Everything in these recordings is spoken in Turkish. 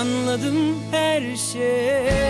Anladım her şey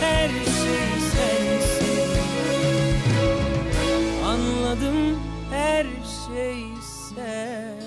her şey sensin. Anladım her şey sen